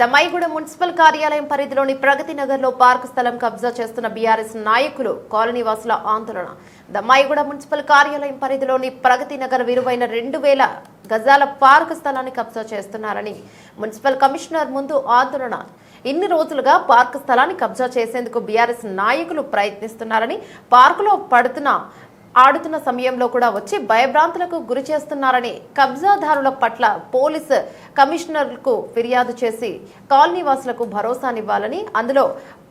Dammaiguda municipal కార్యాలయం పరిధిలోని ప్రగతి నగర్లో పార్క్ స్థలం కబ్జా చేస్తున్న బీఆర్ఎస్ నాయకులు కాలనీవాసుల ఆందోళన. దమ్మాయిగూడ మున్సిపల్ కార్యాలయం పరిధిలోని ప్రగతి నగర్ విలువైన రెండు వేల గజాల పార్క్ స్థలాన్ని కబ్జా చేస్తున్నారని మున్సిపల్ కమిషనర్ ముందు ఆందోళన. ఇన్ని రోజులుగా పార్క్ స్థలాన్ని కబ్జా చేసేందుకు బీఆర్ఎస్ నాయకులు ప్రయత్నిస్తున్నారని పార్కులో పడుతున్న ఆడుతున్న సమయంలో కూడా వచ్చి భయభ్రాంతులకు గురి చేస్తున్నారని కబ్జాదారుల పట్ల పోలీసు కమిషనర్కు ఫిర్యాదు చేసి కాలనీవాసులకు భరోసానివ్వాలని అందులో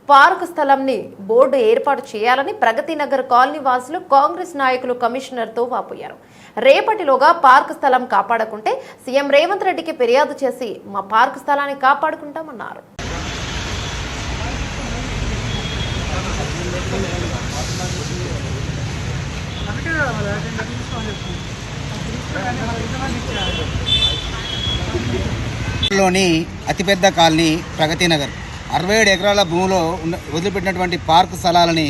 పార్క్ స్థలంని బోర్డు ఏర్పాటు చేయాలని ప్రగతి నగర్ కాలనీ వాసులు కాంగ్రెస్ నాయకులు కమిషనర్తో వాపోయారు. రేపటిలోగా పార్క్ స్థలం కాపాడకుంటే సీఎం రేవంత్ రెడ్డికి ఫిర్యాదు చేసి మా పార్క్ స్థలాన్ని కాపాడుకుంటామన్నారు. లోని అతిపెద్ద కాలనీ ప్రగతి నగర్. అరవై ఏడు ఎకరాల భూమిలో ఉన్న వదిలిపెట్టినటువంటి పార్క్ స్థలాలని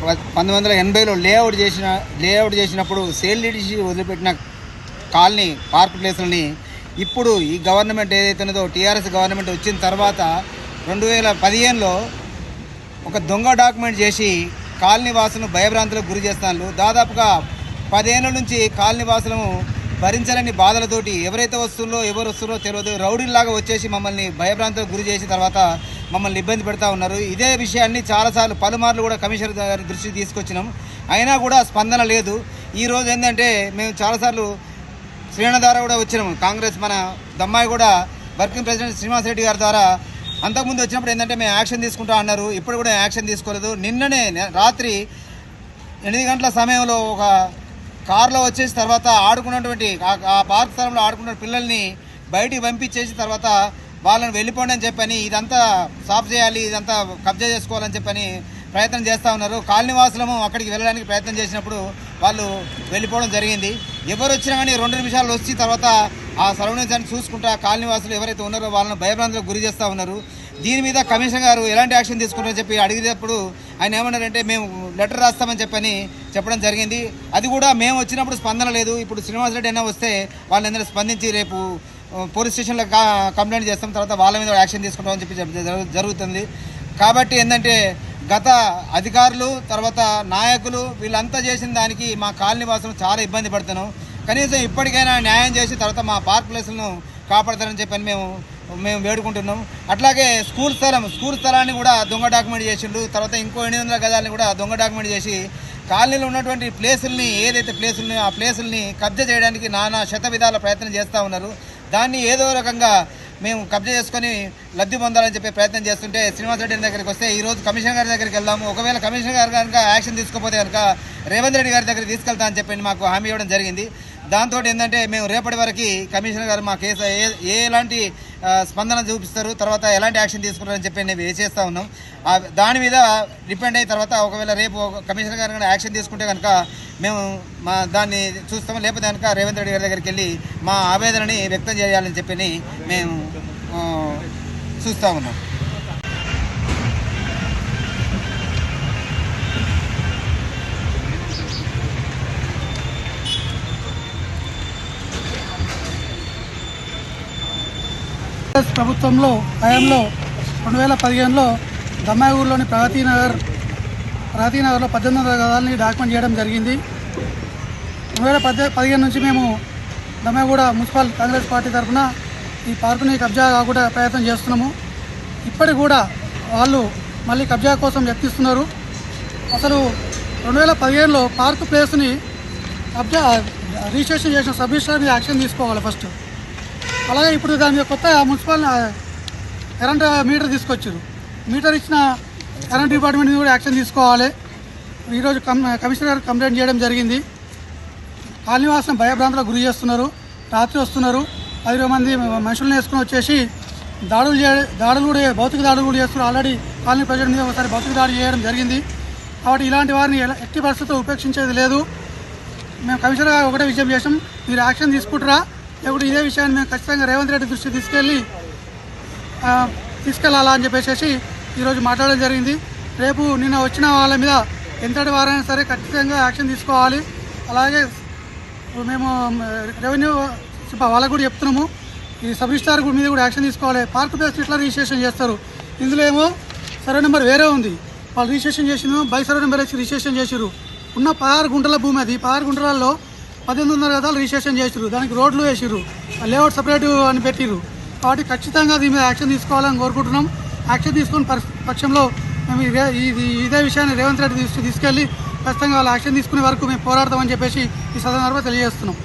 పంతొమ్మిది వందల ఎనభైలో లేఅవుట్ చేసిన లేఅవుట్ చేసినప్పుడు సేల్ డిడిసి వదిలిపెట్టిన కాలనీ పార్క్ ప్లేసులని ఇప్పుడు ఈ గవర్నమెంట్ ఏదైతే ఉన్నదో టీఆర్ఎస్ గవర్నమెంట్ వచ్చిన తర్వాత రెండు వేల పదిహేనులో ఒక దొంగ డాక్యుమెంట్ చేసి కాలనీవాసులను భయభ్రాంతులకు గురి చేస్తాను దాదాపుగా పదేళ్ళ నుంచి కాలనీవాసులను భరించాలని భరించలేని బాధలతోటి ఎవరైతే వస్తుందో ఎవరు వస్తుందో తెలియదు. రౌడీల్లాగా వచ్చేసి మమ్మల్ని భయభ్రాంతులకు గురి చేసిన తర్వాత మమ్మల్ని ఇబ్బంది పెడతా ఉన్నారు. ఇదే విషయాన్ని చాలాసార్లు పలుమార్లు కూడా కమిషనర్ గారి దృష్టికి తీసుకొచ్చినాం. అయినా కూడా స్పందన లేదు. ఈరోజు ఏంటంటే మేము చాలాసార్లు శ్రీనాథ్ ద్వారా కూడా వచ్చినాము కాంగ్రెస్ మన దమ్మాయి కూడా వర్కింగ్ ప్రెసిడెంట్ శ్రీనివాస్ రెడ్డి గారి ద్వారా అంతకుముందు వచ్చినప్పుడు ఏంటంటే మేము యాక్షన్ తీసుకుంటా అన్నారు. ఇప్పుడు కూడా యాక్షన్ తీసుకోలేదు. నిన్ననే రాత్రి ఎనిమిది గంటల సమయంలో ఒక కారులో వచ్చేసి తర్వాత ఆడుకున్నటువంటి ఆ- ఆ పార్క్ స్థలంలో ఆడుకున్న పిల్లల్ని బయటికి పంపించేసి తర్వాత వాళ్ళని వెళ్ళిపోండి అని చెప్పని ఇదంతా సాఫ్ చేయాలి ఇదంతా కబ్జా చేసుకోవాలని చెప్పని ప్రయత్నం చేస్తూ ఉన్నారు. కాలనీవాసులము అక్కడికి వెళ్ళడానికి ప్రయత్నం చేసినప్పుడు వాళ్ళు వెళ్ళిపోవడం జరిగింది. ఎవరు వచ్చినా కానీ రెండు నిమిషాలు వచ్చి తర్వాత ఆ సరౌండింగ్స్ అన్ని చూసుకుంటా కాలనీవాసులు ఎవరైతే ఉన్నారో వాళ్ళని భయభ్రాంతులకు గురి చేస్తూ ఉన్నారు. దీని మీద కమిషనర్ గారు ఎలాంటి యాక్షన్ తీసుకుంటారని చెప్పి అడిగినప్పుడు ఆయన ఏమన్నారంటే మేము లెటర్ రాస్తామని చెప్పని చెప్పడం జరిగింది. అది కూడా మేము వచ్చినప్పుడు స్పందన లేదు. ఇప్పుడు శ్రీనివాస్ రెడ్డి అయినా వస్తే వాళ్ళందరూ స్పందించి రేపు పోలీస్ స్టేషన్లో కంప్లైంట్ చేస్తాం. తర్వాత వాళ్ళ మీద యాక్షన్ తీసుకుంటామని చెప్పి జరుగు- జరుగుతుంది. కాబట్టి ఏంటంటే గత అధికారులు తర్వాత నాయకులు వీళ్ళంతా చేసిన దానికి మా కాలనీ వాసులు చాలా ఇబ్బంది పడుతున్నాం. కనీసం ఇప్పటికైనా న్యాయం చేసి తర్వాత మా పార్క్ ప్లేసులను కాపాడతారని చెప్పని మేము మేము వేడుకుంటున్నాం. అట్లాగే స్కూల్ స్థలం స్కూల్ స్థలాన్ని కూడా దొంగ డాక్యుమెంట్ చేసిండు తర్వాత ఇంకో ఎనిమిది వందల గదాలని కూడా దొంగ డాక్యుమెంట్ చేసి కాలనీలో ఉన్నటువంటి ప్లేసుల్ని ఏదైతే ప్లేసుల్ని ఆ ప్లేసుల్ని కబ్జా చేయడానికి నానా శత విధాల ప్రయత్నం చేస్తూ ఉన్నారు. దాన్ని ఏదో రకంగా మేము కబ్జా చేసుకొని లబ్ధి పొందాలని చెప్పి ప్రయత్నం చేస్తుంటే శ్రీనివాస్ రెడ్డి దగ్గరికి వస్తే ఈరోజు కమిషనర్ గారి దగ్గరికి వెళ్దాము. ఒకవేళ కమిషనర్ గారు కనుక యాక్షన్ తీసుకోపోతే కనుక రేవంత్ రెడ్డి గారి దగ్గరికి తీసుకెళ్తా అని చెప్పి మాకు హామీ ఇవ్వడం జరిగింది. దాంతో ఏంటంటే మేము రేపటి వరకు కమిషనర్ గారు మా కేసు ఏ ఎలాంటి స్పందన చూపిస్తారు తర్వాత ఎలాంటి యాక్షన్ తీసుకుంటారని చెప్పి మేము వేసేస్తా ఉన్నాం. దాని మీద డిపెండ్ అయిన తర్వాత ఒకవేళ రేపు ఒక కమిషనర్ గారు కనుక యాక్షన్ తీసుకుంటే కనుక మేము మా దాన్ని చూస్తాము. లేకపోతే కనుక రేవంత్ రెడ్డి గారి దగ్గరికి వెళ్ళి మా ఆవేదనని వ్యక్తం చేయాలని చెప్పి మేము చూస్తూ ఉన్నాం. ప్రభుత్వంలో హయాంలో రెండు వేల పదిహేనులో దమ్మాయిగూరులోని ప్రగతి నగర్ ప్రగతి నగర్లో పద్దెనిమిది వందల గదాలని డాక్యుమెంట్ చేయడం జరిగింది. రెండు వేల పద్దె పదిహేను నుంచి మేము దమ్మాయిగూడ మున్సిపల్ కాంగ్రెస్ పార్టీ తరఫున ఈ పార్కుని కబ్జా కాకుండా ప్రయత్నం చేస్తున్నాము. ఇప్పటికి కూడా వాళ్ళు మళ్ళీ కబ్జా కోసం యత్నిస్తున్నారు. అసలు రెండు వేల పదిహేనులో పార్క్ ప్లేస్ని కబ్జా రిజిస్ట్రేషన్ చేసిన సబ్ యాక్షన్ తీసుకోవాలి ఫస్ట్. అలాగే ఇప్పుడు దాని మీద కొత్త మున్సిపల్ కరెంట్ మీటర్ తీసుకొచ్చారు. మీటర్ ఇచ్చిన కరెంట్ డిపార్ట్మెంట్ కూడా యాక్షన్ తీసుకోవాలి. ఈరోజు కమ్ కమిషనర్ కంప్లైంట్ చేయడం జరిగింది. కాలనీవాసం భయభ్రాంతులకు గురి చేస్తున్నారు. రాత్రి వస్తున్నారు. పది మంది మనుషులను వేసుకుని వచ్చేసి దాడులు చే దాడులు కూడా భౌతిక దాడులు కూడా చేస్తున్నారు. ఆల్రెడీ కాలనీ ప్రజల మీద ఒకసారి భౌతిక దాడి చేయడం జరిగింది. కాబట్టి ఇలాంటి వారిని ఎలా- ఎట్టి పరిస్థితుల్లో ఉపేక్షించేది లేదు. మేము కమిషనర్ గారు ఒకటే విజయం చేసాం మీరు యాక్షన్ తీసుకుంటారా. ఇప్పుడు ఇదే విషయాన్ని మేము ఖచ్చితంగా రేవంత్ రెడ్డి దృష్టికి తీసుకెళ్ళి తీసుకెళ్ళాలా అని చెప్పేసి ఈరోజు మాట్లాడడం జరిగింది. రేపు నిన్న వచ్చిన వాళ్ళ మీద ఎంతటి వారైనా సరే ఖచ్చితంగా యాక్షన్ తీసుకోవాలి. అలాగే మేము రెవెన్యూ వాళ్ళకు కూడా చెప్తున్నాము. ఈ సబ్ రిజిస్టార్ మీద కూడా యాక్షన్ తీసుకోవాలి. పార్క్ ప్లేస్ ఇట్లా రిజిస్ట్రేషన్ చేస్తారు. ఇందులో ఏమో సర్వే నెంబర్ వేరే ఉంది. వాళ్ళు రిజిస్ట్రేషన్ చేసిందో బై సర్వే నెంబర్ వచ్చి రిజిస్ట్రేషన్ చేసిరు ఉన్న పదహారు గుంటల భూమి అది. పదహారు గుంటలలో పద్దెనిమిదిన్నర వందల గదాలు రిజిస్ట్రేషన్ చేసిరు దానికి రోడ్లు వేసిరు లేఅవుట్ సపరేట్ అని పెట్టిరు కాబట్టి ఖచ్చితంగా దీని మీద యాక్షన్ తీసుకోవాలని కోరుకుంటున్నాం. యాక్షన్ తీసుకున్న పరి- పక్షంలో మేము ఇదే ఇది ఇదే విషయాన్ని రేవంత్ రెడ్డి తీసుకెళ్ళి ఖచ్చితంగా వాళ్ళు యాక్షన్ తీసుకునే వరకు మేము పోరాడతామని చెప్పేసి ఈ సందర్భంగా తెలియజేస్తున్నాం.